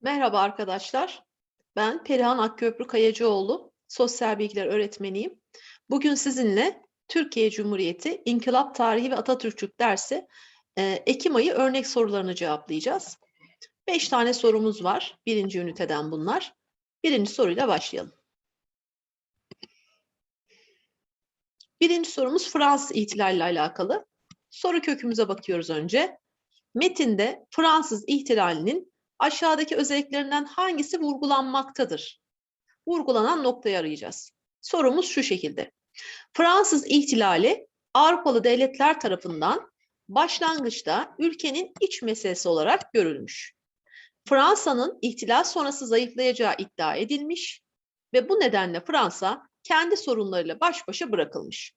Merhaba arkadaşlar. Ben Perihan Akköprü Kayacıoğlu, sosyal bilgiler öğretmeniyim. Bugün sizinle Türkiye Cumhuriyeti İnkılap Tarihi ve Atatürkçülük dersi e, Ekim ayı örnek sorularını cevaplayacağız. Beş tane sorumuz var. Birinci üniteden bunlar. Birinci soruyla başlayalım. Birinci sorumuz Fransız ihtilaliyle alakalı. Soru kökümüze bakıyoruz önce. Metinde Fransız ihtilalinin aşağıdaki özelliklerinden hangisi vurgulanmaktadır? Vurgulanan noktayı arayacağız. Sorumuz şu şekilde. Fransız ihtilali Avrupalı devletler tarafından başlangıçta ülkenin iç meselesi olarak görülmüş. Fransa'nın ihtilal sonrası zayıflayacağı iddia edilmiş ve bu nedenle Fransa kendi sorunlarıyla baş başa bırakılmış.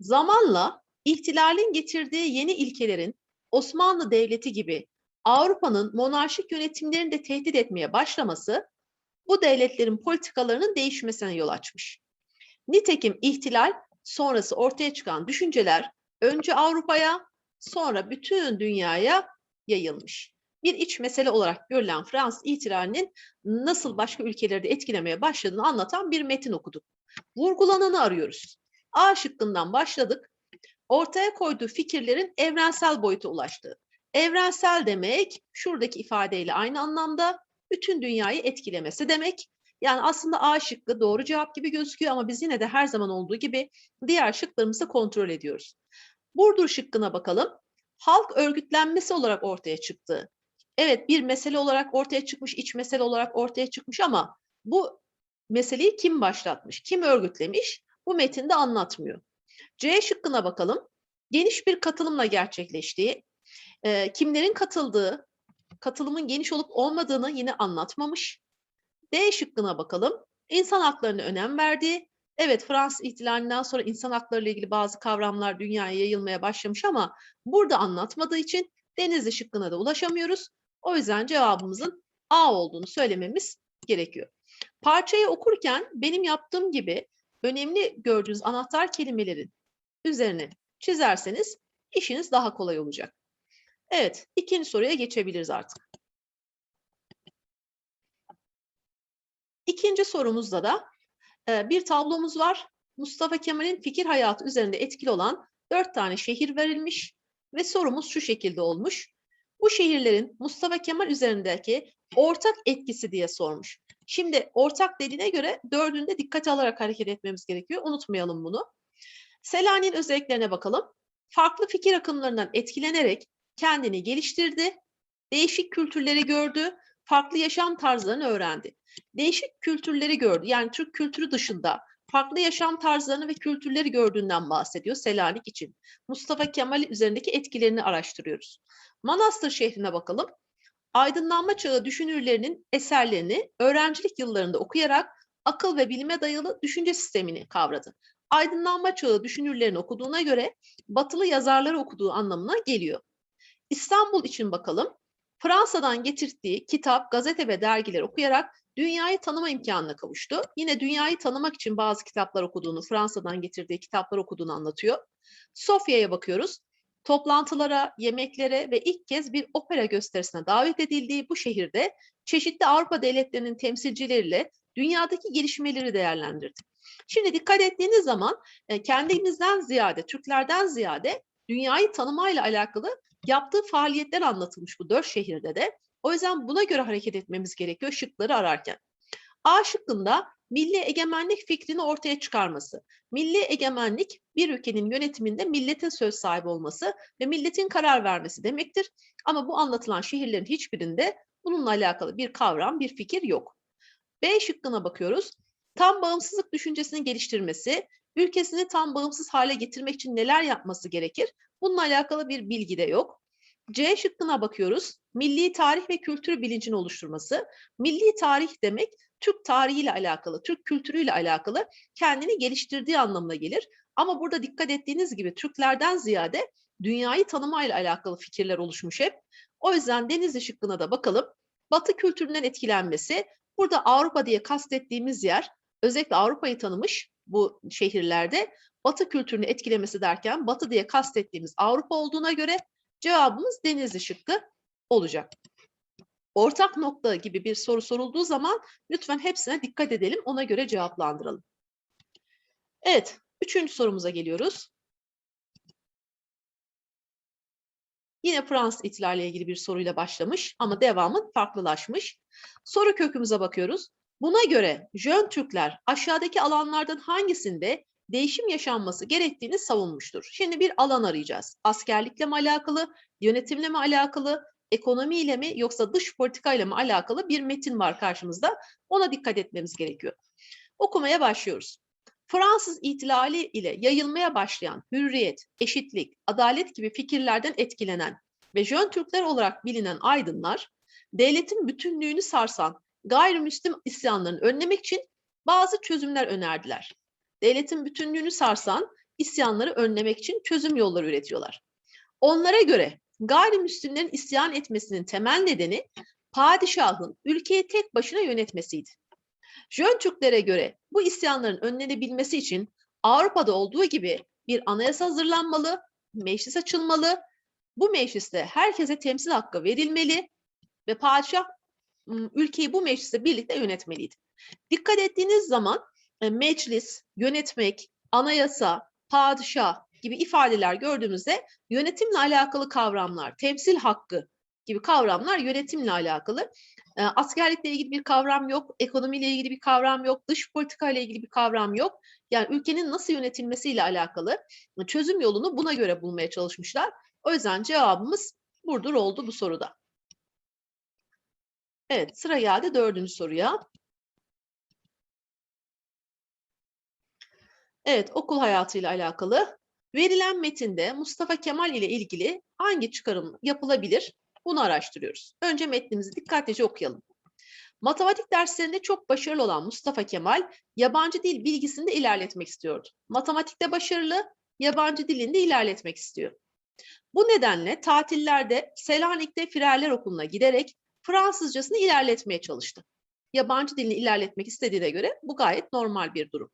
Zamanla ihtilalin getirdiği yeni ilkelerin Osmanlı Devleti gibi Avrupa'nın monarşik yönetimlerini de tehdit etmeye başlaması bu devletlerin politikalarının değişmesine yol açmış. Nitekim ihtilal sonrası ortaya çıkan düşünceler önce Avrupa'ya sonra bütün dünyaya yayılmış. Bir iç mesele olarak görülen Fransız ihtilalinin nasıl başka ülkeleri de etkilemeye başladığını anlatan bir metin okuduk. Vurgulananı arıyoruz. A şıkkından başladık. Ortaya koyduğu fikirlerin evrensel boyuta ulaştığı. Evrensel demek şuradaki ifadeyle aynı anlamda bütün dünyayı etkilemesi demek. Yani aslında A şıkkı doğru cevap gibi gözüküyor ama biz yine de her zaman olduğu gibi diğer şıklarımızı kontrol ediyoruz. Burdur şıkkına bakalım. Halk örgütlenmesi olarak ortaya çıktı. Evet bir mesele olarak ortaya çıkmış, iç mesele olarak ortaya çıkmış ama bu meseleyi kim başlatmış, kim örgütlemiş bu metinde anlatmıyor. C şıkkına bakalım. Geniş bir katılımla gerçekleştiği, e, kimlerin katıldığı, katılımın geniş olup olmadığını yine anlatmamış. D şıkkına bakalım. İnsan haklarına önem verdiği, evet Fransız ihtilalinden sonra insan hakları ile ilgili bazı kavramlar dünyaya yayılmaya başlamış ama burada anlatmadığı için Denizli şıkkına da ulaşamıyoruz. O yüzden cevabımızın A olduğunu söylememiz gerekiyor. Parçayı okurken benim yaptığım gibi önemli gördüğünüz anahtar kelimelerin üzerine çizerseniz işiniz daha kolay olacak. Evet, ikinci soruya geçebiliriz artık. İkinci sorumuzda da e, bir tablomuz var. Mustafa Kemal'in fikir hayatı üzerinde etkili olan dört tane şehir verilmiş ve sorumuz şu şekilde olmuş. Bu şehirlerin Mustafa Kemal üzerindeki ortak etkisi diye sormuş. Şimdi ortak dediğine göre dördünde dikkate alarak hareket etmemiz gerekiyor. Unutmayalım bunu. Selanik'in özelliklerine bakalım. Farklı fikir akımlarından etkilenerek kendini geliştirdi, değişik kültürleri gördü, farklı yaşam tarzlarını öğrendi. Değişik kültürleri gördü. Yani Türk kültürü dışında farklı yaşam tarzlarını ve kültürleri gördüğünden bahsediyor Selanik için. Mustafa Kemal üzerindeki etkilerini araştırıyoruz. Manastır şehrine bakalım. Aydınlanma çağı düşünürlerinin eserlerini öğrencilik yıllarında okuyarak akıl ve bilime dayalı düşünce sistemini kavradı. Aydınlanma çağı düşünürlerini okuduğuna göre batılı yazarları okuduğu anlamına geliyor. İstanbul için bakalım. Fransa'dan getirdiği kitap, gazete ve dergiler okuyarak dünyayı tanıma imkanına kavuştu. Yine dünyayı tanımak için bazı kitaplar okuduğunu, Fransa'dan getirdiği kitaplar okuduğunu anlatıyor. Sofya'ya bakıyoruz. Toplantılara, yemeklere ve ilk kez bir opera gösterisine davet edildiği bu şehirde çeşitli Avrupa devletlerinin temsilcileriyle dünyadaki gelişmeleri değerlendirdi. Şimdi dikkat ettiğiniz zaman e, kendimizden ziyade, Türklerden ziyade dünyayı tanımayla alakalı yaptığı faaliyetler anlatılmış bu dört şehirde de. O yüzden buna göre hareket etmemiz gerekiyor şıkları ararken. A şıkkında milli egemenlik fikrini ortaya çıkarması. Milli egemenlik bir ülkenin yönetiminde milletin söz sahibi olması ve milletin karar vermesi demektir. Ama bu anlatılan şehirlerin hiçbirinde bununla alakalı bir kavram, bir fikir yok. B şıkkına bakıyoruz. Tam bağımsızlık düşüncesini geliştirmesi, ülkesini tam bağımsız hale getirmek için neler yapması gerekir? Bununla alakalı bir bilgi de yok. C şıkkına bakıyoruz. Milli tarih ve kültür bilincini oluşturması. Milli tarih demek Türk tarihiyle alakalı, Türk kültürüyle alakalı kendini geliştirdiği anlamına gelir. Ama burada dikkat ettiğiniz gibi Türklerden ziyade dünyayı tanımayla alakalı fikirler oluşmuş hep. O yüzden Denizli şıkkına da bakalım. Batı kültüründen etkilenmesi, burada Avrupa diye kastettiğimiz yer özellikle Avrupa'yı tanımış bu şehirlerde Batı kültürünü etkilemesi derken Batı diye kastettiğimiz Avrupa olduğuna göre cevabımız Denizli şıkkı olacak. ortak nokta gibi bir soru sorulduğu zaman lütfen hepsine dikkat edelim. Ona göre cevaplandıralım. Evet, üçüncü sorumuza geliyoruz. Yine Fransız ihtilaliyle ilgili bir soruyla başlamış ama devamı farklılaşmış. Soru kökümüze bakıyoruz. Buna göre Jön Türkler aşağıdaki alanlardan hangisinde değişim yaşanması gerektiğini savunmuştur. Şimdi bir alan arayacağız. Askerlikle mi alakalı, yönetimle mi alakalı, ekonomiyle mi yoksa dış politikayla mı alakalı bir metin var karşımızda. Ona dikkat etmemiz gerekiyor. Okumaya başlıyoruz. Fransız ihtilali ile yayılmaya başlayan hürriyet, eşitlik, adalet gibi fikirlerden etkilenen ve Jön Türkler olarak bilinen aydınlar, devletin bütünlüğünü sarsan gayrimüslim isyanlarını önlemek için bazı çözümler önerdiler. Devletin bütünlüğünü sarsan isyanları önlemek için çözüm yolları üretiyorlar. Onlara göre gayrimüslimlerin isyan etmesinin temel nedeni padişahın ülkeyi tek başına yönetmesiydi. Jön Türklere göre bu isyanların önlenebilmesi için Avrupa'da olduğu gibi bir anayasa hazırlanmalı, meclis açılmalı, bu mecliste herkese temsil hakkı verilmeli ve padişah ülkeyi bu mecliste birlikte yönetmeliydi. Dikkat ettiğiniz zaman meclis, yönetmek, anayasa, padişah gibi ifadeler gördüğümüzde yönetimle alakalı kavramlar, temsil hakkı gibi kavramlar yönetimle alakalı. E, askerlikle ilgili bir kavram yok, ekonomiyle ilgili bir kavram yok, dış politika ile ilgili bir kavram yok. Yani ülkenin nasıl yönetilmesiyle alakalı çözüm yolunu buna göre bulmaya çalışmışlar. O yüzden cevabımız Burdur oldu bu soruda. Evet sıra geldi dördüncü soruya. Evet okul hayatıyla alakalı. Verilen metinde Mustafa Kemal ile ilgili hangi çıkarım yapılabilir? Bunu araştırıyoruz. Önce metnimizi dikkatlice okuyalım. Matematik derslerinde çok başarılı olan Mustafa Kemal, yabancı dil bilgisini de ilerletmek istiyordu. Matematikte başarılı, yabancı dilini de ilerletmek istiyor. Bu nedenle tatillerde Selanik'te Firerler Okulu'na giderek Fransızcasını ilerletmeye çalıştı. Yabancı dilini ilerletmek istediğine göre bu gayet normal bir durum.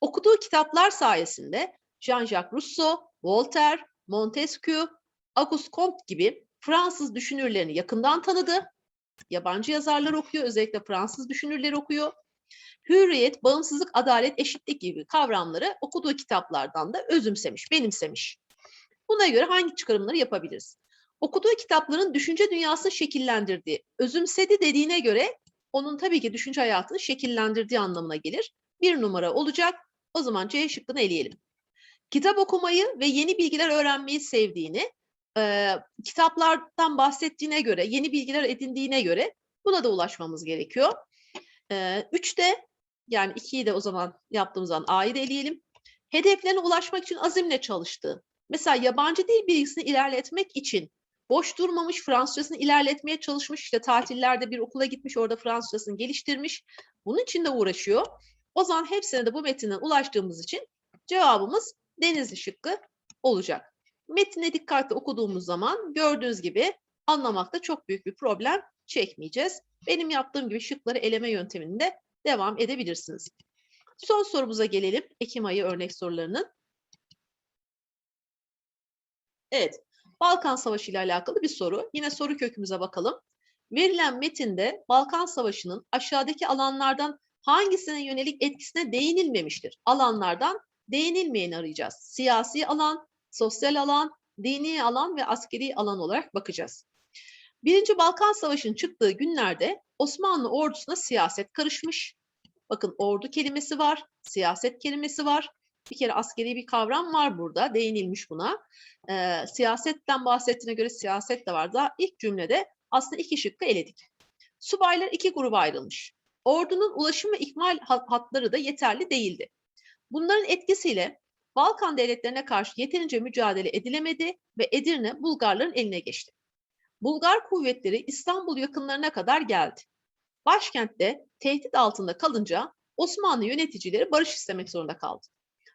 Okuduğu kitaplar sayesinde Jean-Jacques Rousseau, Voltaire, Montesquieu, Auguste Comte gibi Fransız düşünürlerini yakından tanıdı. Yabancı yazarlar okuyor, özellikle Fransız düşünürleri okuyor. Hürriyet, bağımsızlık, adalet, eşitlik gibi kavramları okuduğu kitaplardan da özümsemiş, benimsemiş. Buna göre hangi çıkarımları yapabiliriz? Okuduğu kitapların düşünce dünyasını şekillendirdiği, özümsedi dediğine göre onun tabii ki düşünce hayatını şekillendirdiği anlamına gelir. Bir numara olacak. O zaman C şıkkını eleyelim. Kitap okumayı ve yeni bilgiler öğrenmeyi sevdiğini, e, kitaplardan bahsettiğine göre, yeni bilgiler edindiğine göre buna da ulaşmamız gerekiyor. E, üçte, yani ikiyi de o zaman yaptığımız zaman A'yı da eleyelim. Hedeflerine ulaşmak için azimle çalıştığı. Mesela yabancı dil bilgisini ilerletmek için boş durmamış, Fransızcasını ilerletmeye çalışmış. İşte tatillerde bir okula gitmiş, orada Fransızcasını geliştirmiş. Bunun için de uğraşıyor. O zaman hepsine de bu metinden ulaştığımız için cevabımız Denizli şıkkı olacak. Metine dikkatli okuduğumuz zaman gördüğünüz gibi anlamakta çok büyük bir problem çekmeyeceğiz. Benim yaptığım gibi şıkları eleme yönteminde devam edebilirsiniz. Son sorumuza gelelim. Ekim ayı örnek sorularının. Evet, Balkan Savaşı ile alakalı bir soru. Yine soru kökümüze bakalım. Verilen metinde Balkan Savaşı'nın aşağıdaki alanlardan hangisine yönelik etkisine değinilmemiştir? Alanlardan değinilmeyeni arayacağız. Siyasi alan, sosyal alan, dini alan ve askeri alan olarak bakacağız. Birinci Balkan Savaşı'nın çıktığı günlerde Osmanlı ordusuna siyaset karışmış. Bakın ordu kelimesi var, siyaset kelimesi var. Bir kere askeri bir kavram var burada, değinilmiş buna. Ee, siyasetten bahsettiğine göre siyaset de var. Daha ilk cümlede aslında iki şıkkı eledik. Subaylar iki gruba ayrılmış. Ordunun ulaşım ve ikmal hatları da yeterli değildi. Bunların etkisiyle Balkan devletlerine karşı yeterince mücadele edilemedi ve Edirne Bulgarların eline geçti. Bulgar kuvvetleri İstanbul yakınlarına kadar geldi. Başkentte tehdit altında kalınca Osmanlı yöneticileri barış istemek zorunda kaldı.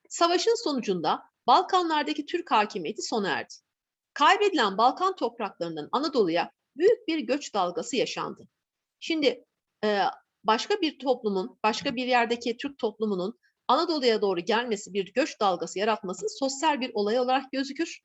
Savaşın sonucunda Balkanlardaki Türk hakimiyeti sona erdi. Kaybedilen Balkan topraklarından Anadolu'ya büyük bir göç dalgası yaşandı. Şimdi başka bir toplumun, başka bir yerdeki Türk toplumunun Anadolu'ya doğru gelmesi, bir göç dalgası yaratması sosyal bir olay olarak gözükür.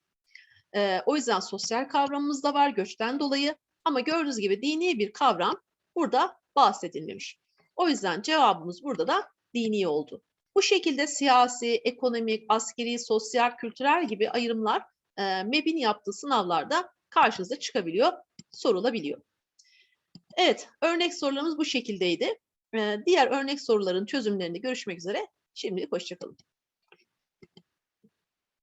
o yüzden sosyal kavramımız da var göçten dolayı Ama gördüğünüz gibi dini bir kavram burada bahsedilmemiş. O yüzden cevabımız burada da dini oldu. Bu şekilde siyasi, ekonomik, askeri, sosyal, kültürel gibi ayrımlar e, MEB'in yaptığı sınavlarda karşınıza çıkabiliyor, sorulabiliyor. Evet, örnek sorularımız bu şekildeydi. Diğer örnek soruların çözümlerinde görüşmek üzere. Şimdilik hoşçakalın.